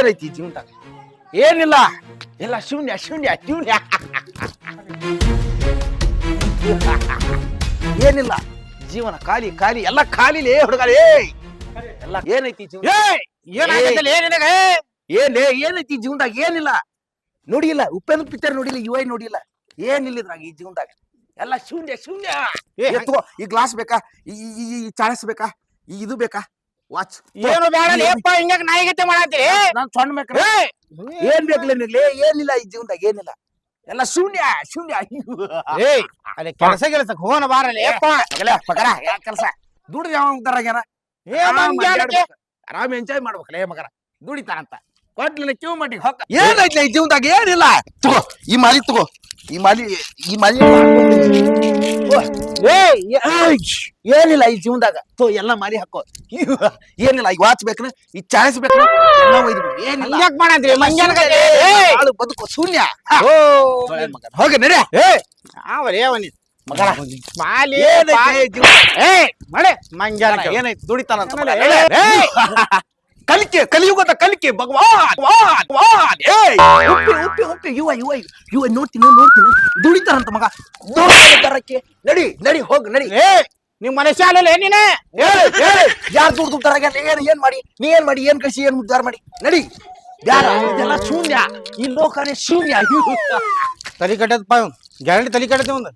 ಏನೈತಿ ಜೀವನ ಜೀವನದಾಗ? ಏನಿಲ್ಲ. ಎಲ್ಲ ಶೂನ್ಯ ಶೂನ್ಯ ಶೂನ್ಯ. ಏನಿಲ್ಲ. ಜೀವನ ಖಾಲಿ ಖಾಲಿ ಎಲ್ಲ ಖಾಲಿಲೇ ಏ ಎಲ್ಲ ಏನೈತಿ ಜೀವನ ಏನೇ ಏನೈತಿ ಜೀವನದಾಗ? ಏನಿಲ್ಲ. ನೋಡಿಲ್ಲ ಉಪೇಂದ್ರ ಪಿಕ್ಚರ್ ನೋಡಿಲ್ಲ ಯು ಐ ನೋಡಿಲ್ಲ. ಏನಿಲ್ಲ ಇದ್ರಾಗ ಈ ಜೀವನದಾಗ? ಎಲ್ಲ ಶೂನ್ಯ ಶೂನ್ಯ. ಈ ಗ್ಲಾಸ್ ಬೇಕಾ? ಈ ಚಾಳಸ್ ಬೇಕಾ? ಈ ಇದು ಬೇಕಾ? ವಾಚ್ ಏನು ಬೇಡ ಲೇಪ್ಪ ಹಿಂಗಾಗ ನಾಯಿಗತ್ತೆ ಮಾಡತ್ತೀರಿ ನಾನ್ ಸಣ್ಣ ಬೇಕು ಏನ್ ಬೇಕಲ್ಲ ನಿನ್ಗೆ ಏನಿಲ್ಲ ಈ ಜೀವನದಾಗ ಏನಿಲ್ಲ. ಎಲ್ಲ ಶೂನ್ಯ ಶೂನ್ಯ. ಏ ಅಲ್ಲಿ ಕೆಲಸ ಕೆಲಸ ಹೋನ ಬಾರಲ್ಲ. ಯಪ್ಪ ಮಗಲೇ, ಪಗಾರ ಯಾಕೆ ಕೆಲಸ? ದುಡ್ದು ಯಾವ ಮಂಗ್ಯಾನಕ್ಕೆ? ಆರಾಮ್ ಎಂಜಾಯ್ ಮಾಡ್ಬೇಕಲ್ಲ ಮಗರ. ದುಡಿತಾನಂತ. ಕೊಟ್ಲಿನ ಕ್ಯೂ ಮಟ್ಟಿಗೆ ಹೊಕ್ಕ ಏನೈತಿ ಈ ಜೀವನದಾಗ? ಏನಿಲ್ಲ. ತಗೋ ಈ ಮಾಲಿ ತಗೋ. ಈ ಮಾಲಿ ಈ ಮಾಲಿ ಓ, ಏಯ್, ಏಯ್, ಏನಿಲ್ಲ ಈ ಜೀವನದಾಗ? ತೋ ಎಲ್ಲ ಮಾಲಿ ಹಾಕೋ. ಏನಿಲ್ಲ ಈ ವಾಚ್ ಬೇಕ್ರ ಈ ಚಾಯ್ಸ್ ಬೇಕ್ರ ಎಲ್ಲ ಒಯ್ದು ಏನಿಲ್ಲ. ಮಾಡತ್ರಿ ಮಂಗ್ಯಾನಕತ್ತೆ ಏ ಬಾಳು ಬದುಕು ಶೂನ್ಯ. ಓ ಮಗನ. ಹೋಗಿ ನಡೆ. ಏಯ್ ಅವರೇ ಅವನಿ ಮಗನ ಮಾಲಿ ಏನೈತಿ? ಏಯ್ ಮಳೆ ಮಂಗ್ಯಾನಕ ಏನೈತಿ ದುಡಿತಾನಂತ ಮಗ. ಏ! ಕಲಿಕೆ ಕಲಿಯುಗದ ಕಲಿಕೆ ಭಗವಾನ್ ಭಗವಾನ್ ಭಗವಾನ್. ಏಯ್! ಉಪ್ಪಿ ಉಪ್ಪಿ ಹುಟ್ಟಿ ಯುವ ಯುವ ಯುವ ನೋಡ್ತೀನಿ ನೋಡ್ತೀನಿ. ದುಡಿತಾರಂತ ಮಗ. ದುಡಿತಾರಕ್ಕೆ ನಡಿ ನಡಿ ಹೋಗ್ ನಡಿ. ಏ ನಿಮ್ ಮನುಷ್ಯ ಅಲ್ಲ ನೀನೆ ಯಾರು ದುಡ್ದು ತರಗ ಏನ್ ಏನ್ ಮಾಡಿ? ನೀ ಏನ್ ಮಾಡಿ? ಏನ್ ಕಸಿ ಏನ್ ಉದ್ದಾರ ಮಾಡಿ? ನಡಿ. ಬ್ಯಾಡ ಇದೆಲ್ಲ ಶೂನ್ಯ. ಈ ಲೋಕನೇ ಶೂನ್ಯ. ತಲಿ ಕಟ್ಟದಪ್ಪ ಗ್ಯಾರಂಟಿ ತಲಿ ಕಟ್ಟತಿ ಒಂದು.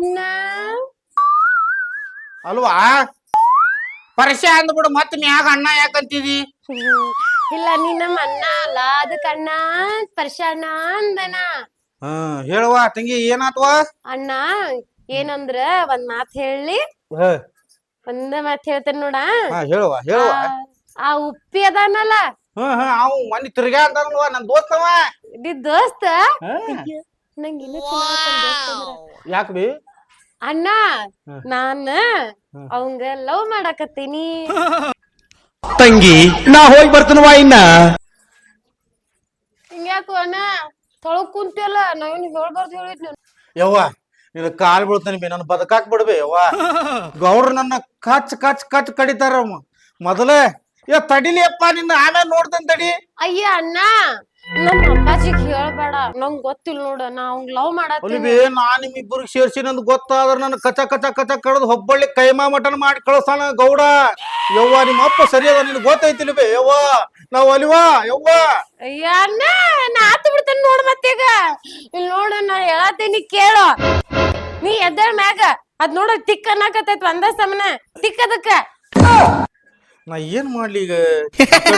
ಪರ್ಶಾನ ಅಲ್ವಾ? ಪರಶ ಅಂದ್ಬಿಡು ಮತ್ತೆ ಮ್ಯಾಗ ಅಣ್ಣ ಯಾಕಂತಿದಿ ಇಲ್ಲ ನೀ ನಮ್ಮ ಅಣ್ಣ ಅಲ್ಲ ಅದಕ್ಕ ಅಣ್ಣ ಪರ್ಶಾನ ಅಂದನ. ಹ್ಮ್ ಹೇಳುವ ತಂಗಿ ಏನಾತ್ವ? ಅಣ್ಣ ಏನಂದ್ರ ಒಂದ್ ಮಾತ್ ಹೇಳಿ. ಒಂದ ಮಾತ್ ಹೇಳ್ತೇನೆ ನೋಡ. ಹಾ ಹೇಳುವ ಹೇಳುವ. ಆ- ಆ ಉಪ್ಪಿ ಅದಾನಲ್ಲ. ಹ್ಮ್ ಅವ್ ಮನಿ ತಿರ್ಗಾ ಅಂತ ನನ್ ದೋಸ್ತವ ನಿ ದೋಸ್ತ? ಹ್ಮ್. ನಂಗೆ ಇನ್ನೂ ಅಣ್ಣ. ನಾನ ಅವಂಗ ಲವ್ ಮಾಡಾಕತ್ತೀನಿ. ತಂಗಿ ನಾ ಹೋಗಿ ಬರ್ತನವಾ ಇನ್ನ. ಹಿಂಗ್ಯಾಕು ಅಣ್ಣ ತೊಳಕ್ ಕುಂತಿಯಲ್ಲ ನಾವೇನು ಹೇಳ್ಬಾರ್ದು ಹೇಳಿದ್ನಿ ಯವ್ವ ನಿನ್ನ ಕಾಲ್ ಬೀಳ್ತಾನೆ ಬಿ ನನ್ನ ಬದಕಾಕ್ ಬಿಡ್ಬೇ ಯವ್ವ. ಗೌಡ್ರು ನನ್ನ ಕಚ್ ಕಚ್ ಕಚ್ ಕಡಿತಾರ ಮೊದಲೇ ಏ ತಡಿಲಿಯಪ್ಪ ನಿನ್ನ ಆಮೇಲೆ ನೋಡ್ತೇನೆ ತಡಿ. ಅಯ್ಯ ಅಣ್ಣ ನಮ್ಮ ಅಪ್ಪಾಜಿಗೆ ಹೇಳ್ಬೇಡ. ನಂಗ್ ಗೊತ್ತಿಲ್ಲ ನೋಡ ನಾ ಅವ್ನ್ ಲವ್ ಮಾಡತ್ತೀನಿ. ಒಲಿಬಿ ನಾ ಇಬ್ಬರು ಸೇರ್ಸಿ ನಂದು ಗೊತ್ತಾದ್ರ ನನ್ನ ಕಚ ಕಚ ಕಚ ಕಡದ್ ಹೊಬ್ಬಳ್ಳಿ ಕೈಮಾ ಮಟನ್ ಮಾಡಿ ಕಳಸಾನ ಗೌಡ. ಯವ್ವ ನಿಮ್ಮ ಅಪ್ಪ ಸರಿ ಅದ ನಿನ್ ಗೊತ್ತೈತಿಲಿ ಬೇ ಯವ್ವ. ನಾವ್ ಅಲಿವಾ ಯವ್ವ. ಅಯ್ಯ ಅಣ್ಣ ನಾ ಆತು ಬಿಡ್ತೇನೆ ನೋಡ್ ಮತ್ತೀಗ ಇಲ್ಲಿ ನೋಡ ನಾ ಹೇಳತ್ತೀನಿ ಕೇಳು. ನೀ ಎದ್ದ ಮ್ಯಾಗ. ಅದ್ ನೋಡ ತಿಕ್ಕ ಅನ್ನಕತ್ತೈತ್ ಒಂದ ಸಮನ. ತಿಕ್ಕ ಅದಕ್ಕ. ನಾ ಏನ್ ಮಾಡ್ಲಿ ಈಗ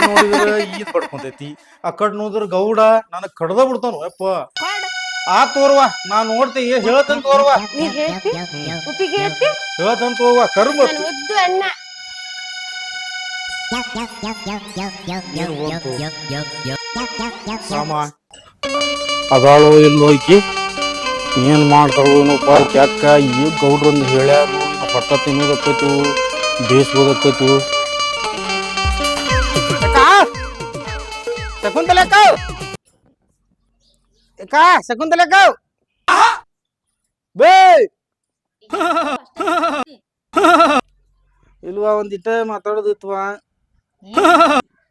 ನೋಡಿದ್ರ ಈದ್ ಪಡ್ಕೊಂತೈತಿ ಆ ಕಡ್ ನೋಡಿದ್ರ ಗೌಡ ನನ್ ಕಡ್ದ ಬಿಡ್ತಾನ ಯಪ್ಪ ಆ ತೋರ್ವ ನಾ ನೋಡ್ತೀನಿ ಏನ್ ಹೇಳ್ತೇನೆ ತೋರ್ವ ನೀ ಹೇಳ್ತಿ ಉಪ್ಪಿಗೆ ಹೇಳ್ತಿ ಹೇಳ್ತೇನೆ ತೋರ್ವ ಕರ್ಮ ನನ್ ಉದ್ದು ಅಣ್ಣ ಏನ್ ಓದ್ತು? ಸಾಮ ಅದಾಳೋ ಇಲ್ಲೋ ಈಕಿ ಏನ್ ಮಾಡ್ತಾಳೋ ಏನಪ್ಪ ಯಾಕ ಈ ಗೌಡ್ರಂದು ಹೇಳ್ಯಾರು ಪಟ್ಟ ತಿನ್ನೋದಕ್ಕೈತು ಬೇಯಿಸ್ಬೋದಕ್ಕೈತು ಶಕುಂತಲಕ್ಕ ಅಕ್ಕ ಶಕುಂತಲಕ್ಕ ಬೇ ಇಲ್ವಾ ಒಂದಿಟ್ಟ ಮಾತಾಡೋದಿತ್ವಾ?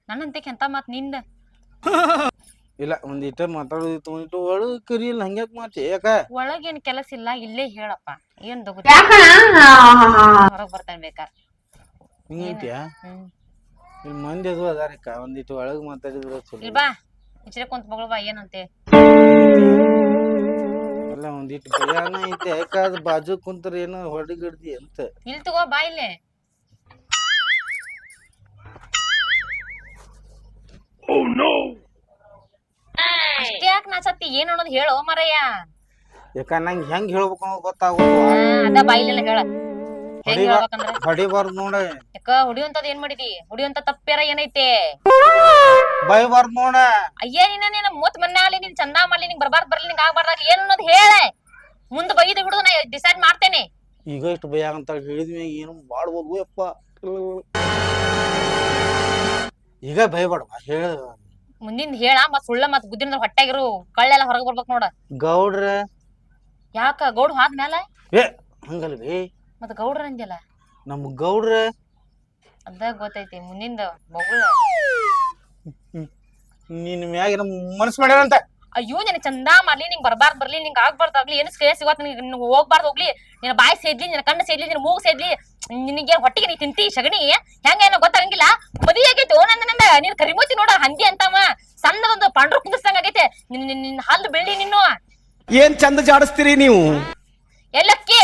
ನನ್ನಂತೆ ಎಂತ ಮತ್ನಿಂದ. ಇಲ್ಲ ಒಂದಿಟ್ಟ ಮಾತಾಡೋದಿತ್ತು ಒಂದಿಟ್ಟು ಒಳಗೆ ಕರಿಯಲ್ಲ ಹಂಗ್ಯಾಕ್ ಮಾತಿ ಯಾಕ? ಒಳಗೇನ್ ಕೆಲಸ ಇಲ್ಲ ಇಲ್ಲೇ ಹೇಳಪ್ಪ. ಏನ್ ದೊಡ್ಡ ಹೊರಗ್ ಬರ್ತಾನೆ ಬೇಕಾ ಹಿಂಗೈತಿಯಾ ಹ್ಮ್. ಇಲ್ಲಿ ಮಂದಿ ಅದು ಅದಾರಕ್ಕ ಒಂದಿಟ್ಟು ಒಳಗೆ ಮಾತಾಡಿದ್ರೆ ಚಲೋ. ಬಾ ಇಚ್ರೆ ಕುಂತ ಮಗಳು ಬಾ ಏನಂತೆ? ಅಲ್ಲ ಒಂದಿಟ್ಟು ಭಯಾನ ಐತಿ ಯಾಕ ಅದು ಬಾಜು ಕುಂತ್ರ ಏನೋ ಹೊಡಿಗಿಡ್ದಿ ಅಂತ. ಇಲ್ ತಗೋ ಬಾ ಇಲ್ಲೇ. ಅಷ್ಟೇ ಯಾಕೆ ನಾಚತ್ತಿ? ಏನ್ ಅನ್ನೋದು ಹೇಳೋ ಮರಯ್ಯ. ಯಾಕ ನಂಗೆ ಹೆಂಗ್ ಹೇಳ್ಬೇಕು ಅನ್ನೋದು ಗೊತ್ತಾಗೋದು ಅದ ಬಾಯಿಲೆಲ್ಲ ಹೇಳ. ಹೆಂಗ್ ಹೇಳ್ಬೇಕಂದ್ರ? ಹೊಡಿಬಾರ್ದು ನೋಡ. ಯಾಕ ಹೊಡಿಯುವಂತದ್ ಏನ್ ಮಾಡಿದಿ? ಹೊಡಿಯುವಂತ ತಪ್ಪೇರ ಏನೈತೆ? ಬೈಬಾರ್ದು ನೋಡ. ಅಯ್ಯ ನೀನ ನೀನ ಮೂತ್ ಮನ್ನೆ ಆಗ್ಲಿ ನೀನ್ ಚಂದ ಮಾಡ್ಲಿ ನಿಂಗ್ ಬರ್ಬಾರ್ದು ಬರ್ಲಿ ನಿಂಗ್ ಆಗ್ಬಾರ್ದಾಗ ಏನ್ ಅನ್ನೋದು ಹೇಳೆ. ಮುಂದ್ ಬೈದು ಬಿಡುದು ನಾ ಡಿಸೈಡ್ ಮಾಡ್ತೇನೆ. ಈಗ ಇಷ್ಟು ಭಯ ಅಂತ ಹೇಳಿದ್ವಿ ಏನು ಮಾಡ್ಬೋದು ಯಪ್ಪ. ಈಗ ಭಯಬೇಡವಾ ಹೇಳ. ಮುಂದಿನ ಹೇಳ ಮತ್ ಸುಳ್ಳ ಮತ್ ಗುದ್ದಿನ ಹೊಟ್ಟೆಗಿರು ಕಳ್ಳೆಲ್ಲ ಹೊರಗೆ ಬರ್ಬೇಕು ನೋಡ. ಗೌಡ್ರ. ಯಾಕ ಗೌಡ್ ಹಾದ್ಮೇಲೆ ಏ ಹಂಗಲ್ವೇ? ಮತ್ ಗೌಡ್ರ ಅಂದ್ಯಲ್ಲ? ನಮ್ ಗೌಡ್ರ? ಅದ ಗೊತ್ತೈತಿ ಮುಂದಿಂದ ಮಗುಳ. ನಿನ್ ಮ್ಯಾಗ ಮನಸ್ ಮಾಡ್ಯಾರಂತ ಅಯ್ಯೋ ನಿನ್ ಚಂದ ಮಾಡ್ಲಿ ನಿಂಗ್ ಬರ್ಬಾರ್ದು ಬರ್ಲಿ ನಿಂಗ್ ಆಗ್ಬಾರ್ದು ಆಗ್ಲಿ ಏನು ಸ್ಕೇಸ್ ಸಿಗೋತ್ ನಿನ್ ಹೋಗ್ಬಾರ್ದು ಹೋಗ್ಲಿ ನಿನ್ನ ಬಾಯಿ ಸೇದ್ಲಿ ನಿನ್ ಕಣ್ಣು ಸೇದ್ಲಿ ನಿನ್ ಮೂಗು ಸೇದ್ಲಿ ನಿನಗೆ ಹೊಟ್ಟಿಗೆ ನೀ ತಿಂತಿ ಶಗಣಿ ಹೆಂಗ ಏನೋ ಗೊತ್ತಾಗಂಗಿಲ್ಲ. ಮದುವೆ ಆಗೈತಿ ಓ ನಂದ ನಂದ ನೀನ್ ಕರಿಮೂತಿ ನೋಡ ಹಂದಿ ಅಂತವ. ಸಣ್ಣದೊಂದು ಪಾಂಡ್ರು ಕುಂದಿಸ್ದಂಗ ಆಗೈತೆ. ನಿನ್ ನಿನ್ ನಿನ್ ಹಲ್ಲು ಬೆಳ್ಳಿ ನಿನ್ನು. ಏನ್ ಚಂದ ಜಾಡಿಸ್ತೀರಿ ನೀವು? ಎಲ್ಲಕ್ಕಿ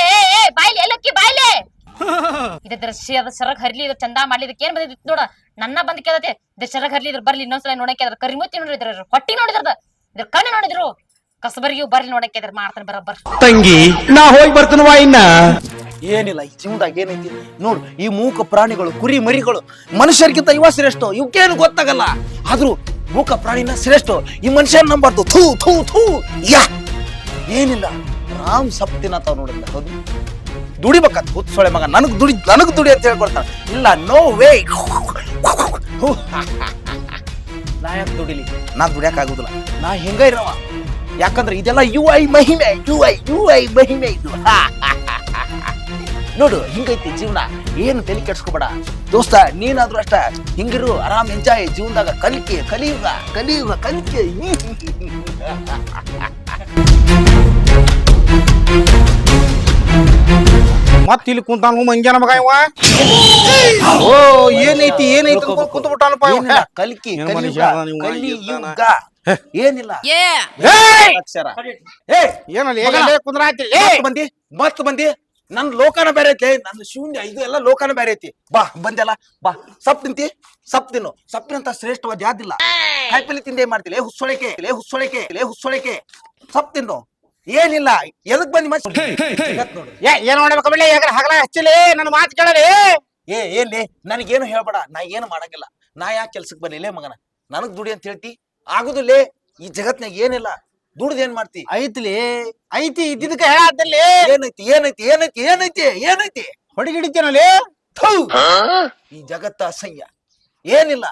ಬಾಯ್ಲಿ ಎಲ್ಲಕ್ಕಿ ಬಾಯ್ಲಿ. ಇದ್ರ ಅದ ಸರಗ್ ಹರ್ಲಿ ಇದು ಚಂದ ಮಾಡ್ಲಿ ಇದಕ್ಕೆ ಏನ್ ಬಂದಿತ್ತು ನೋಡ ನನ್ನ ಬಂದ್ ಕೇಳತ್ತೆ ಇದ್ರ ಸರಗ್ ಹರ್ಲಿ ಇದ್ರ ಬರ್ಲಿ ಇನ್ನೊಂದ್ಸಲ ನೋಡಕ್ಕೆ ಅದ್ರ ಕರಿಮೂತಿ ನೋಡಿದ್ರ ಹೊಟ್ಟಿ ನೋಡಿದ್ರದ ಇದ್ರ ಕಣ್ಣು ನೋಡಿದ್ರು. ಕಸಬರಿಗೂ ಬರ್ಲಿ ನೋಡಕ್ಕೆ ಇದ್ರ ಮಾಡ್ತಾನೆ ಬರೋಬ್ಬರ್. ತಂಗಿ ನಾ ಹೋಗಿ ಬರ್ತನವಾ ಇನ್ನ. ಏನಿಲ್ಲ ಈ ಜೀವನದಾಗ ಏನೈತಿ? ನೋಡು ಈ ಮೂಕ ಪ್ರಾಣಿಗಳು ಕುರಿ ಮರಿಗಳು ಮನುಷ್ಯರಿಗಿಂತ ಇವ ಶ್ರೇಷ್ಠ ಇವಕ್ಕೇನು ಗೊತ್ತಾಗಲ್ಲ. ಆದ್ರೂ ಮೂಕ ಪ್ರಾಣಿನ ಶ್ರೇಷ್ಠ ಈ ಮನುಷ್ಯನ ನಂಬಾರ್ದು. ಥೂ ಥೂ ಥೂ ಯಾ. ಏನಿಲ್ಲ. ರಾಮ್ ಸಪ್ ತಾವ್ ನೋಡಿಲ್ಲ ಹೌದು. ದುಡಿಬೇಕಂತ ಹುತ್ ಸೊಳೆ ಮಗ. ನನಗ್ ದುಡಿ ನನಗ್ ದುಡಿ ಅಂತ ಹೇಳ್ಕೊಡ್ತಾನೆ. ಇಲ್ಲ ನೋ ವೇ ನಾ ಯಾಕೆ ದುಡಿಲಿ? ನಾ ದುಡಿಯಕ್ ಆಗುದಿಲ್ಲ. ನಾ ಹಿಂಗ ಇರವ ಯಾಕಂದ್ರೆ ಇದೆಲ್ಲ ಯು ಐ ಮಹಿಮೆ, ಯು ಐ ಯು ಐ ಮಹಿಮೆ ಇದು. ನೋಡು, ಹಿಂಗೈತಿ ಜೀವನ. ಏನು ತಲೆ ಕೆಡ್ಸ್ಕೊಬೇಡ. ದೋಸ್ತ, ನೀನಾದ್ರೂ ಅಷ್ಟ. ಹಿಂಗಿರು, ಆರಾಮ್ ಎಂಜಾಯ್ ಜೀವನದಾಗ ಕಲಿಕೆ, ಕಲಿಯುಗ ಕಲಿಯುಗ, ಕಲಿಕೆ. ಮತ್ ಇಲ್ಲಿ ಕುಂತಾನು ಮಂಗ್ಯಾನ ಮಗ ಇವ? ಓ ಏನೈತಿ ಏನೈತಿ ಅನ್ಕೊಂಡ್ ಕುಂತ ಬಿಟ್ಟಾನಪ್ಪ ಇವ. ಕಲಿಕೆ ಏನ್ ಕಲಿಯುಗ ಮನುಷ್ಯ ಅದ ನೀವು? ಕಲಿಯುಗ ಏನಿಲ್ಲ. ಏಯ್! ಅಕ್ಷರ. ಏ ಏನಲ್ಲ ಕುಂದ್ರ ಏ. ಬಂದಿ? ಮತ್ ಬಂದಿ? ನನ್ ಲೋಕನ ಬೇರೆ ಐತಿ. ನನ್ನ ಶೂನ್ಯ ಇದು ಎಲ್ಲ ಲೋಕನ ಬೇರೆ ಐತಿ. ಬಾ ಬಂದೆಲ್ಲ ಬಾ. ಸಪ್ ತಿಂತಿ? ಸಪ್ ತಿನ್ನು. ಸಪ್ಪಿನಂತ ಶ್ರೇಷ್ಠವಾದ ಯಾವ್ದಿಲ್ಲ. ಕಾಯಿಪಲ್ಲೆ ತಿಂದೆ ಏನ್ ಮಾಡ್ತಿಲ್ಲ ಹುಸ್ಸೊಳಕೆ ಲೇ ಹುಸ್ಸೊಳಕೆ ಲೇ ಹುಸ್ಸೊಳಕೆ. ಸಪ್ ತಿನ್ನು. ಏನಿಲ್ಲ. ಎದಕ್ ಬಂದ್ ಮತ್ತೆ? ನೋಡು. ಏ ಏನ್ ಮಾಡ್ಬೇಕು ಬಿಡ್ಲಿ? ಯಾಕಂದ್ರೆ ಹಗಲ ಹಚ್ಚಿಲಿ? ನನ್ನ ಮಾತು ಕೇಳಲಿ? ಏ ಏನ್ಲಿ? ನನಗೇನು ಹೇಳ್ಬೇಡ. ನಾ ಏನು ಮಾಡಂಗಿಲ್ಲ. ನಾ ಯಾಕೆ ಕೆಲ್ಸಕ್ಕೆ ಬರ್ಲಿಲ್ಲ ಮಗನ ನನಗ್ ದುಡಿ ಅಂತ ಹೇಳ್ತಿ. ಆಗುದಿಲ್ಲೇ ಈ ಜಗತ್ನಾಗ ಏನಿಲ್ಲ. ದುಡ್ದು ಏನ್ ಮಾಡ್ತಿ? ಐತ್ಲಿ ಐತಿ ಇದ್ದಿದ್ದಕ್ಕೆ ಹೇಳತ್ತಲ್ಲಿ ಏನೈತಿ ಏನೈತಿ ಏನೈತಿ ಏನೈತಿ ಏನೈತಿ? ಹೊಡಿಗಿಡಿತೇನಲ್ಲಿ ಥೂ. ಈ ಜಗತ್ತ ಅಸಹ್ಯ. ಏನಿಲ್ಲ.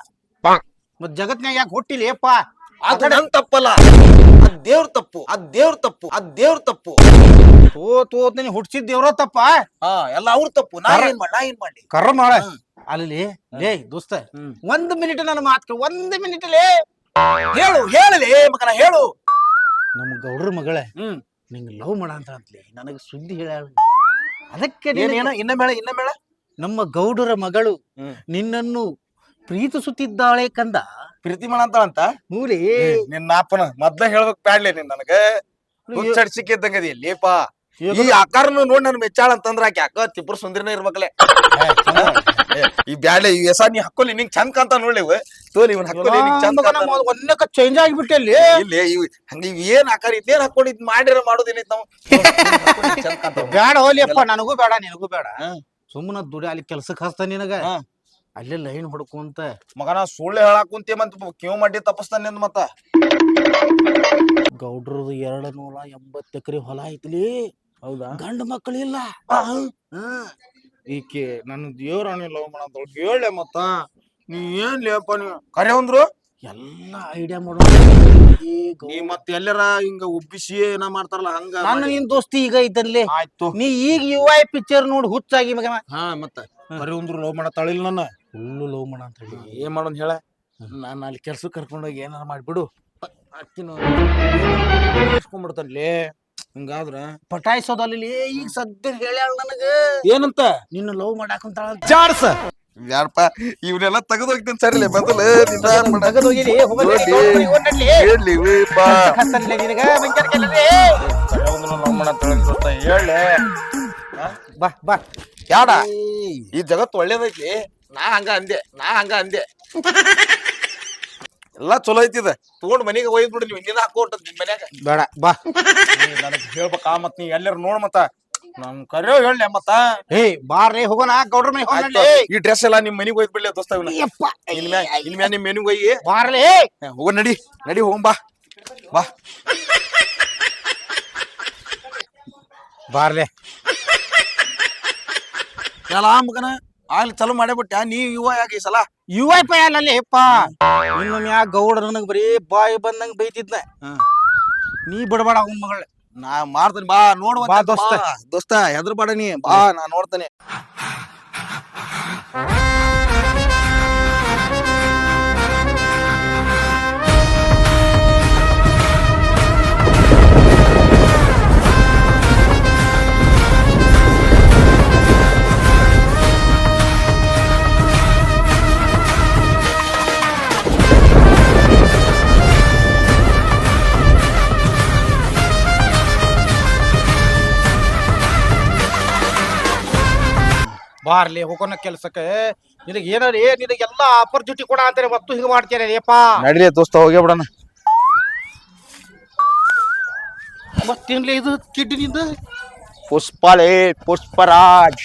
ಮತ್ ಜಗತ್ನಾಗ ಯಾಕೆ ಹುಟ್ಟಿಲಿ ಅಪ್ಪ ಅದು ನನ್ ತಪ್ಪಲ್ಲ. ಅದ್ ದೇವ್ರ ತಪ್ಪು ಅದ್ ದೇವ್ರ ತಪ್ಪು ಅದ್ ದೇವ್ರ ತಪ್ಪು. ತೋ ತೋತ್ ನೀನ್ ಹುಟ್ಟಿಸಿದ್ ದೇವ್ರ ತಪ್ಪ? ಹಾ ಎಲ್ಲ ಅವ್ರ ತಪ್ಪು. ನಾ ಏನ್ ಮಾಡಿ ನಾ ಏನ್ ಮಾಡಿ ಕರ್ರ ಮಾಡ. ಅಲ್ಲಿ ಲೇ ದೋಸ್ತ ಒಂದ್ ಮಿನಿಟ್ ನನ್ನ ಮಾತು ಒಂದ್ ಮಿನಿಟ್ ಲೇ. ಹೇಳು ಹೇಳಲಿ ಮಗನ ಹೇಳು. ನಮ್ ಗೌಡ್ರ ಮಗಳ ಹ್ಮ್. ನಿಂಗ್ ಲವ್ ಮಾಡ ಅಂತ ಅಂತಲಿ ನನಗೆ ಸುದ್ದಿ ಹೇಳ ಅದಕ್ಕೆ ನಿನಗೆ ಏನ ಇನ್ನ ಮೇಳ ಇನ್ನ ಮೇಳ ನಮ್ಮ ಗೌಡರ ಮಗಳು ನಿನ್ನನ್ನು ಪ್ರೀತಿಸುತ್ತಿದ್ದಾಳೆ ಕಂದ. ಪ್ರೀತಿ ಮಾಡಂತಾಳಂತ ಮೂಲಿ. ನಿನ್ನ ಅಪ್ಪನ ಮೊದ್ಲ ಹೇಳ್ಬೇಕು ಬ್ಯಾಡ್ಲೆ ನೀನ್ ನನಗ. ಸಿಕ್ಕಿದ್ದಂಗ ಇದ್ದಂಗದಿ ಲೇಪ ಈ ಆಕಾರನು ನೋಡಿ ನನ್ ಮೆಚ್ಚಾಳ ಅಂತಂದ್ರ ಆಕೆ ಅಕ್ಕ ತಿಪ್ಪರ್ ಸುಂದರಿನ ಇರ್ಬೇಕಲೆ. ಈ ಬ್ಯಾಡ್ಲೆ ಈ ಎಸ ನೀ ಹಾಕೊಲಿ ನಿಂಗ್ ಚಂದ ಕಾಂತ ನೋಡ್ಲಿ ಇವ. ತೋಲಿ ಇವನ್ ಹಾಕೊಲಿ ನಿಂಗ್ ಚಂದ. ಒಂದಕ್ಕ ಚೇಂಜ್ ಆಗಿಬಿಟ್ಟೆ ಅಲ್ಲಿ. ಇಲ್ಲಿ ಇವ್ ಹಂಗ ಇವ್ ಏನ್ ಆಕಾರ ಇದೇನ್ ಹಾಕೊಂಡು ಇದ್ ಮಾಡಿರ ಮಾಡೋದಿಲ್ಲ ನಾವು? ಬ್ಯಾಡ ಹೋಲಿಯಪ್ಪ ನನಗೂ ಬೇಡ ನಿನಗೂ ಬೇಡ. ಸುಮ್ಮನ ದುಡಿ ಅಲ್ಲಿ ಕೆಲ್ಸಕ್ಕೆ ಹಸ್ತ ನಿನಗ. ಅಲ್ಲೇ ಲೈನ್ ಹೊಡ್ಕೊಂತ ಮಗನ ಸುಳ್ಳು ಹೇಳಾಕ್ ಮತ್ ಮತ್ತ ಕಿವ್ ಮಾಡಿ ತಪ್ಪಸ್ತಾನೆ ನಿಂದ ಮತ್ತ. ಗೌಡ್ರದು ಎರಡು ನೂರ ಎಂಬತ್ತು ಎಕರೆ ಹೊಲ ಐತ್ಲಿ. ಹೌದಾ? ಗಂಡ ಮಕ್ಕಳಿಲ್ಲ ಈಕೆ ನನ್ನ ದೇವ್ರ ಲವ್ ಮಾಡಂತ ಹೇಳೆ ಮತ್ತ. ನೀ ಏನ್ ಲೇಪ ನೀ ಕರೆ ಅಂದ್ರು? ಎಲ್ಲ ಐಡಿಯಾ ಮಾಡೋ ನೀ ಮತ್ ಎಲ್ಲರ ಹಿಂಗ ಉಬ್ಬಿಸಿ ಏನ ಮಾಡ್ತಾರಲ್ಲ ಹಂಗ ನನ್ನ ನಿನ್ ದೋಸ್ತಿ ಈಗ ಐತಲ್ಲಿ ಆಯ್ತು. ನೀ ಈಗ ಯು ಐ ಪಿಕ್ಚರ್ ನೋಡಿ ಹುಚ್ಚಾಗಿ ಮಗನ. ಹಾ ಮತ್ತ. ಕರೆ ಅಂದ್ರು ಲವ್ ಮಾಡತ್ತಾಳಿಲ್ಲ ನನ್ನ. ಫುಲ್ಲು ಲವ್ ಮಾಡ ಅಂತ ಹೇಳಿ. ಏನ್ ಮಾಡೋನ್ ಹೇಳ? ನಾನು ಅಲ್ಲಿ ಕೆಲ್ಸಕ್ಕೆ ಕರ್ಕೊಂಡೋಗಿ ಏನಾರ ಮಾಡ್ಬಿಡು. ಅಕ್ಕಿನ ಇಸ್ಕೊಂಡ್ಬಿಡ್ತಾನ್ಲೇ ಹಿಂಗಾದ್ರ. ಪಟಾಯಿಸೋದಲ್ಲಿ ಈಗ ಸದ್ಯ ಹೇಳ್ಯಾಳ ನನಗೆ. ಏನಂತ? ನಿನ್ನ ಲವ್ ಮಾಡಾಕಂತ ಜಾಡ್ಸ. ಯಾರಪ್ಪ ಇವನ್ನೆಲ್ಲ ತೆಗೆದು ಹೋಗ್ತೀನಿ ಸರಿಲೆ ಮೊದಲು ಬಾ. ಬಾ ಯಾಡ? ಈ ಜಗತ್ತು ಒಳ್ಳೇದೈತಿ. ನಾ ಹಂಗ ಅಂದೆ ನಾ ಹಂಗ ಅಂದೆ. ಎಲ್ಲಾ ಚಲೋ ಐತಿದ. ತಗೊಂಡ್ ಮನೆಗೆ ಒಯ್ದ್ ಬಿಡು ನೀವು ಹಾಕೋಟ ನಿಮ್ ಮನ್ಯಾಗ. ಬೇಡ ಬಾ. ನನಗ್ ಹೇಳ್ಬೇಕಾ ಮತ್ ನೀ ಎಲ್ಲರೂ ನೋಡ್ ಮತ್ತ. ನನ್ ಕರೆಯೋ ಹೇಳಿ ಮತ್ತ. ಏ ಬಾರ್ರಿ ಹೋಗೋಣ ಗೌಡ್ರ ಮನೆ ಹೋಗಿ ಈ ಡ್ರೆಸ್ ಎಲ್ಲ ನಿಮ್ ಮನೆಗೆ ಹೋಯ್ತು ಬಿಡ್ಲಿ ದೋಸ್ತ ಇವ್ನ. ಇನ್ಮ್ಯಾ ಇನ್ಮ್ಯಾ ನಿಮ್ ಮೆನಿಗೆ ಹೋಗಿ ಬಾರ್ಲಿ ಹೇ, ಹೋಗ ನಡಿ ನಡಿ ಹೋಗ್ ಬಾ. ಬಾ. ಬಾರ್ಲೆ ಎಲ್ಲ ಮಗನ. ಆಗ್ಲಿ ಚಲೋ ಮಾಡೇ ನೀವ್ ನೀ ಯುವ ಯಾಕೆ ಈ ಸಲ? ಯು ಐ ಪೈ ಅಲ್ಲ? ಅಪ್ಪ ಇನ್ನೊಮ್ಮೆ ಯಾ ಗೌಡ ನನಗ್ ಬರೀ ಬಾಯಿ ಬಂದಂಗ ಬೈತಿದ್ನ. ಹ್ಮ್. ನೀ ಬಿಡಬೇಡ ಅವನ್ ಮಗಳ. ನಾ ಮಾಡ್ತೀನಿ ಬಾ ನೋಡುವ ಬಾ ದೋಸ್ತ. ದೋಸ್ತ ಹೆದ್ರ ಬಾಡ ನೀ. ಬಾ ನಾ ನೋಡ್ತೇನೆ. ಬಾರ್ಲಿ ಹೋಗೋಣ ಕೆಲ್ಸಕ್ಕೆ. ನಿನಗೆ ಏನಾರ ಏ ನಿನಗೆಲ್ಲ ಆಪರ್ಚುನಿಟಿ ಕೊಡ ಅಂತಾರೆ ಮತ್ತು ಹಿಂಗ ಮಾಡ್ತೀರ ಅಪ್ಪ ನಡಿಲಿ ದೋಸ್ತ ಹೋಗೇ ಬಿಡಣ. ಮತ್ತೇನ್ಲಿ ಇದು ಕಿಡ್ನಿಂದ ಪುಷ್ಪಲೇ ಪುಷ್ಪರಾಜ್.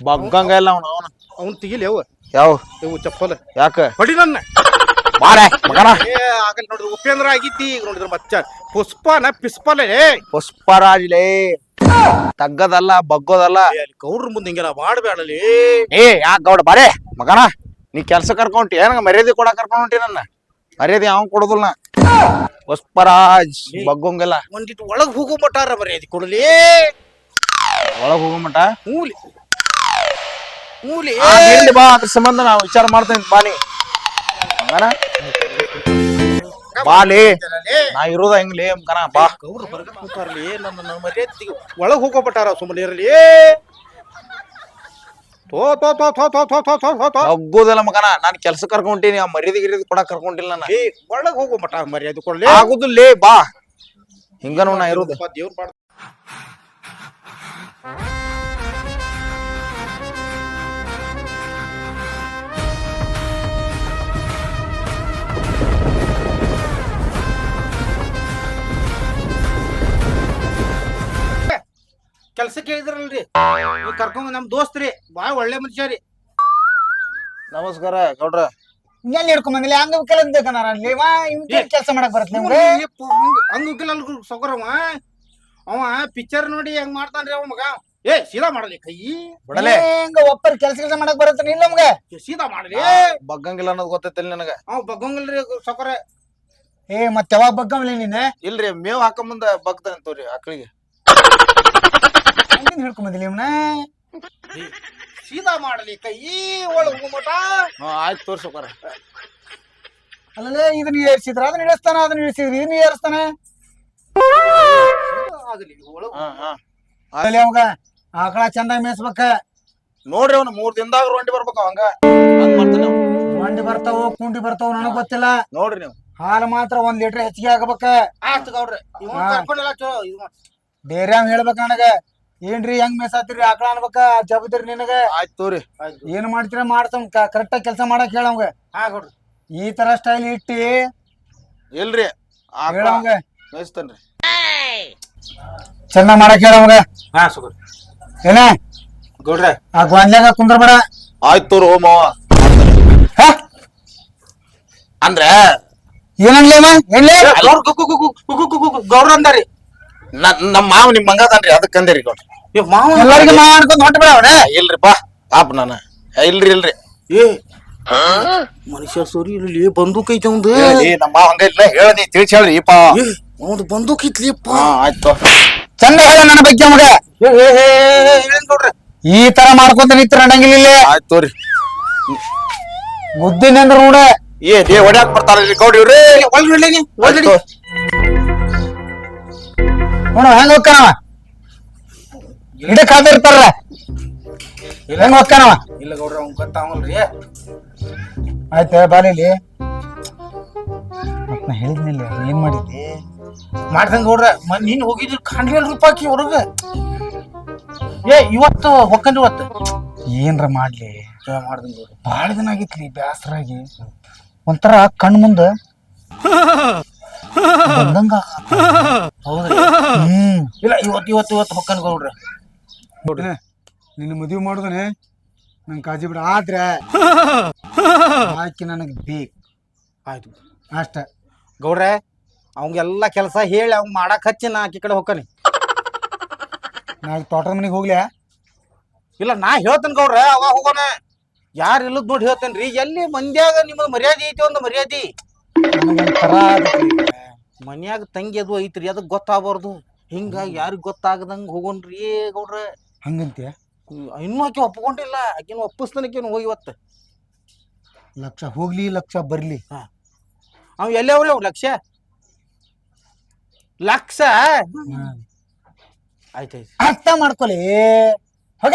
ಬಗ್ಗಂಗ ಇಲ್ಲ ಅವನು ಅವನು. ಅವ್ನು ತೆಗಿಲಿ ಅವ. ಯಾವ? ಇವು ಚಪ್ಪಲ್. ಯಾಕ? ಹೊಡಿ ನನ್ನ. ಬಾರೆ ಮಗನ. ಏ ಆಗಲ್ಲ ನೋಡಿದ್ರೆ ಉಪೇಂದ್ರ ಆಗಿದ್ದಿ. ಈಗ ನೋಡಿದ್ರೆ ಮಚ್ಚ. ಪುಷ್ಪನ ಪಿಸ್ಪಲೇ. ಪುಷ್ಪರಾಜ್ಲೇ ತಗ್ಗದಲ್ಲ ಬಗ್ಗೋದಲ್ಲ. ಗೌಡ್ರ ಮುಂದೆ ಹಿಂಗೆಲ್ಲ ಮಾಡಬೇಡಲಿ ಏ ಯಾಕೆ ಗೌಡ ಬಾರೆ ಮಗನ ನೀ ಕೆಲ್ಸ ಕರ್ಕೊಂಟಿ ಏನಂಗ ಮರ್ಯಾದೆ ಕೊಡ ಕರ್ಕೊಂಡು ಹೊಂಟಿ ನನ್ನ? ಮರ್ಯಾದೆ ಯಾವ ಕೊಡೋದಿಲ್ಲ ಹೊಸ್ಪರಾಜ್ ಬಗ್ಗೊಂಗಿಲ್ಲ. ಒಂದಿಟ್ಟು ಒಳಗ್ ಹೋಗೋ ಮಟಾರ ಮರ್ಯಾದೆ ಕೊಡಲಿ. ಒಳಗ್ ಹೋಗೋ ಮಟ ಮೂಲಿ. ಮೂಲಿ. ಆ, ಬಾ ಅದ್ರ ಸಂಬಂಧ ನಾವು ವಿಚಾರ ಮಾಡ್ತೇನೆ ಬಾನಿ ಮಗನ? ಬಾಲಿ ನಾ ಇರೋದ ಹೆಂಗ್ಲಿ ಮಗನ ಬಾ. ಗೌಡ್ರು ಬರ್ಗ ಕೂತಾರ್ಲಿ ನನ್ನ ನನ್ನ ಮರ್ಯಾದೆ ಒಳಗ್ ಹೋಗೋ ಮಟಾರ ಸುಮ್ಮನೆ ಇರಲಿ. ತೋ ತೋ ತೋ ತೋ ತೋ ತೋ ತೋ ತೋ ತೋ. ತೋ ಮಗನ ನಾನ್ ಕೆಲ್ಸ ಕರ್ಕೊಂಡಿನಿ ಆ ಮರ್ಯಾದೆ ಗಿರಿಯಾದೆ ಕೊಡಕ್ ಕರ್ಕೊಂಡಿಲ್ಲ ನಾನು. ಏ ಒಳಗ್ ಹೋಗೋ ಮಟ ಮರ್ಯಾದೆ ಕೊಡ್ಲಿ. ಆಗುದಿಲ್ಲ ಬಾ. ಹಿಂಗನು ನಾ ಇರೋದು. ದೇವ್ರ ಕೆಲ್ಸಕ್ಕೆ ಹೇಳಿದ್ರಲ್ರಿ. ನೀವ್ ಕರ್ಕೊಂಡ್ ನಮ್ ದೋಸ್ತ್ರಿ. ಬಾಳ ಒಳ್ಳೆ ಮನುಷ್ಯ ರೀ. ನಮಸ್ಕಾರ ಗೌಡ್ರ. ಎಲ್ಲಿ ಹಿಡ್ಕೊಂಡ್ ಬಂದಿಲ್ಲ ಹಂಗ ಅಲ್ಲಿ ವಾ ಇವ್ನ್ ಕೆಲಸ ಮಾಡಕ್ ಬರತ್ ನಿಮ್ಗೆ? ಹಂಗ ಸೊಗರವ ಅವ. ಪಿಕ್ಚರ್ ನೋಡಿ ಹೆಂಗ್ ಮಾಡ್ತಾನ್ರಿ ಅವ ಮಗ. ಏ ಸೀದಾ ಮಾಡಲಿ ಕೈ. ಬಿಡಲೆ. ಹಿಂಗ ಒಪ್ಪರ್ ಕೆಲಸ ಕೆಲಸ ಮಾಡಕ್ ಬರತ್ತ ಇಲ್ಲ ನಮ್ಗೆ? ಏ, ಸೀದಾ ಮಾಡಲಿ. ಬಗ್ಗಂಗಿಲ್ಲ ಅನ್ನೋದು ಗೊತ್ತೈತಿಲ್ಲ ನನಗ. ಅವ ಬಗ್ಗಂಗಿಲ್ರಿ ಸೊಕರ ಏ ಮತ್ತೆ ಯಾವಾಗ ಬಗ್ಗಮ್ಲಿ ನೀನೆ? ಇಲ್ರಿ ಮೇವ್ ಹಾಕೊಂಬಂದ ಬಗ್ತಾನೆ ತೋರಿ ಆಕಳಿಗೆ. ಹಂಗಿಂದ ಹಿಡ್ಕೊಂಡ್ ಇವನ? ಸೀದಾ ಮಾಡಲಿ ಕೈ ಒಳ ಹಾ ಆಯ್ತು ತೋರ್ಸೋಕಾರ ಅಲ್ಲೇ ಇದನ್ನ ಏರ್ಸಿದ್ರ ಅದನ್ನ ಇಳಿಸ್ತಾನ ಅದನ್ನ ಇಳಿಸಿದ್ರ ಇದನ್ನ ಏರಿಸ್ತಾನ? ಆಗಲಿ ಒಳಗ್ ಅಲ್ಲಿ ಅವಾಗ ಆಕಳ ಚಂದ ಮೇಯಿಸ್ಬೇಕ. ನೋಡ್ರಿ ಅವ್ನ ಮೂರ್ ದಿನದಾಗ ಒಂಡಿ ಬರ್ಬೇಕು ಅವಂಗ. ಹಂಗ್ ಮಾಡ್ತಾನೆ ಅವ್ನು. ಮಂಡಿ ಬರ್ತಾವ ಕುಂಡಿ ಬರ್ತಾವ ನನಗ್ ಗೊತ್ತಿಲ್ಲ. ನೋಡ್ರಿ ನೀವು. ಹಾಲು ಮಾತ್ರ ಒಂದ್ ಲೀಟರ್ ಹೆಚ್ಚಿಗೆ ಆಗ್ಬೇಕ. ಆಯ್ತು ಗೌಡ್ರೆ ಇವ್ ಹಾ. ಕರ್ಕೊಂಡೆಲ್ಲ ಚಲೋ ಇವ ಬೇರೆ ಹಂಗ ಹೇಳ್ಬೇಕ ನನಗ. ಏನ್ರಿ ಹೆಂಗ್ ಮೇಸಾತಿರಿ ಆಕಳ ಅನ್ಬೇಕ ಜಬ್ತಿರಿ ನಿನಗ? ಆಯ್ತು ತೋರಿ. ಏನ್ ಮಾಡ್ತೀರ ಮಾಡ್ತಾವ್ ಕರೆಕ್ಟ್ ಆಗಿ ಕೆಲಸ ಮಾಡಕ್ ಹೇಳವಂಗ ಹಾ ಗುಡ್ರಿ ಈ ತರ ಸ್ಟೈಲ್ ಇಟ್ಟಿ ಇಲ್ರಿ ಆಕಳ ಹೇಳವಂಗ ಮೇಯಿಸ್ತೇನ್ರಿ. ಚಂದ ಮಾಡಕ್ ಹೇಳವಂಗ ಹಾ ಸುಗರ್ ಏನ? ಗೌಡ್ರೆ. ಆ ಗೊಂದ್ಯಾಗ ಕುಂದ್ರ ಬೇಡ. ಆಯ್ತು ತೋರು ಓ ಮಾವ ಅಂದ್ರ ಏನಂಗ್ಲಿ ಅಮ್ಮ ಏನ್ಲಿ? ಗೌಡ್ರ ಅಂದಾರಿ. ನ- ನಮ್ ಮಾವ ನಿಮ್ ಮಂಗದನ್ರಿ ಅದಕ್ಕಂದೇರಿ ಅಂದೇರಿ ಏ ಮಾವ ಎಲ್ಲರಿಗೂ ಮಾವ ಅನ್ಕೊಂಡ್ ಹೊಂಟ ಬಿಡ ಅವನ ಇಲ್ರಿ ಬಾ. ಪಾಪ ನಾನ. ಏ, ಇಲ್ರಿ ಇಲ್ರಿ. ಏ ಮನುಷ್ಯ ಸರಿ ಇಲ್ಲಿ ಬಂದೂಕ್ ಐತೆ ಒಂದು ಏ ನಮ್ಮ ಮಾವ ಹಂಗ ಇಲ್ಲ. ನೀ ತಿಳಿಸಿ ಹೇಳ್ರಿ ಈ ಪಾ ಒಂದು ಬಂದೂಕ್ ಐತ್ಲಿಪ್ಪ ಆಯ್ತು ಚಂದ ಹೇಳ ನನ್ನ ಬಗ್ಗೆ ಮಗ ಏ ಏ ಏ, ಏ, ಏನ್ ಗೌಡ್ರೆ ಈ ತರ ಮಾಡ್ಕೊಂತ ನಿಂತ್ರ ನಂಗಿಲ್ಲ ಇಲ್ಲಿ. ಆಯ್ತು ತೋರಿ. ಮುದ್ದಿನ ಅಂದ್ರ ನೋಡ ಏ ದೇ ಹೊಡ್ಯಾಕ್ ಬರ್ತಾರ ಇಲ್ಲಿ ಗೌಡ್ರಿ ಇವ್ರಿ. ಒಳ್ಳೆ ಆಯ್ತು. ನೋಡ ಹೆಂಗ ಹೋಗ್ತಾನವ? ಇಡಕ್ ಹಾದಿರ್ತಾರ ಹೆಂಗ ಹೋಗ್ತಾನವ? ಇಲ್ಲ ಗೌಡ್ರ ಅವ್ನ್ ಗೊತ್ತಾವಲ್ರಿ ಆಯ್ತ ಬಾಲಿಲಿ ಮತ್ ನಾ ಹೇಳಿದ್ನಿಲ್ಲ ಏನ್ ಮಾಡಿದ್ದಿ? ಮಾಡ್ದಂಗ ಗೌಡ್ರ ಮನ್ ನೀನ್ ಹೋಗಿದ್ರು ಕಾಣ್ಲಿಲ್ಲ ರೂಪಾಕಿ ಹೊರಗ ಏ ಇವತ್ತು ಹೊಕ್ಕಂದ್ ಇವತ್ತು. ಏನ್ರ ಮಾಡ್ಲಿ? ಮಾಡ್ದಂಗ ಗೌಡ್ರ. ಬಾಳ ದಿನ ಆಗಿತ್ಲಿ ಬ್ಯಾಸರಾಗಿ. ಒಂಥರ ಕಣ್ ಮುಂದ ಬಂದಂಗ ಹೌದ್ರಿ? ಇಲ್ಲ ಇವತ್ತು ಇವತ್ತು ಇವತ್ತು ಹೊಕ್ಕನ್ ಗೌಡ್ರ ನೋಡ್ರಿ. ನಿನ್ನ ಮದುವೆ ಮಾಡುದನೆ ನಂಗೆ ಕಾಜಿ ಬಿಡ. ಆದ್ರೆ ಆಕಿ ನನಗೆ ಬೇಕು. ಆಯ್ತು. ಅಷ್ಟ. ಗೌಡ್ರೆ ಅವಂಗೆಲ್ಲ ಕೆಲಸ ಹೇಳಿ ಅವ್ ಮಾಡಕ್ ಹಚ್ಚಿ ನಾ ಆಕಿ ಕಡೆ ಹೊಕ್ಕನಿ. ನಾ ತೋಟದ ಮನೆಗೆ ಹೋಗ್ಲ್ಯಾ? ಇಲ್ಲ ನಾ ಹೇಳ್ತೇನೆ ಗೌಡ್ರೆ ಅವ ಹೋಗೋಣ. ಯಾರು ಇಲ್ಲದ್ ನೋಡಿ ಹೇಳ್ತೇನ್ರಿ. ಎಲ್ಲಿ ಮಂದ್ಯಾಗ ನಿಮ್ಮದು ಮರ್ಯಾದೆ ಐತಿ ಒಂದು ಮರ್ಯಾದೆ? ನನಗೊಂಥರ ಈಗ. ಮನ್ಯಾಗ ತಂಗಿ ಅದು ಐತ್ರಿ ಅದಕ್ಕೆ ಗೊತ್ತಾಗಬಾರ್ದು. ಹಿಂಗ ಯಾರಿಗ್ ಗೊತ್ತಾಗದಂಗ ಹೋಗೋಣ್ರಿ ಗೌಡ್ರ. ಹಂಗಂತೀಯ? ಇನ್ನೂ ಆಕೆ ಒಪ್ಕೊಂಡಿಲ್ಲ ಆಕಿನ ಒಪ್ಪಿಸ್ತಾನಕೇನು ಹೋಗಿವತ್ತ ಲಕ್ಷ ಹೋಗ್ಲಿ ಲಕ್ಷ ಬರ್ಲಿ. ಅವ್ ಎಲ್ಲೇ ಅವ್ರಿ ಅವ್ ಲಕ್ಷ? ಲಕ್ಷ. ಆಯ್ತಾಯ್ತು ಅರ್ಥ ಮಾಡ್ಕೊಳ್ಳಿ ಹೋಗ.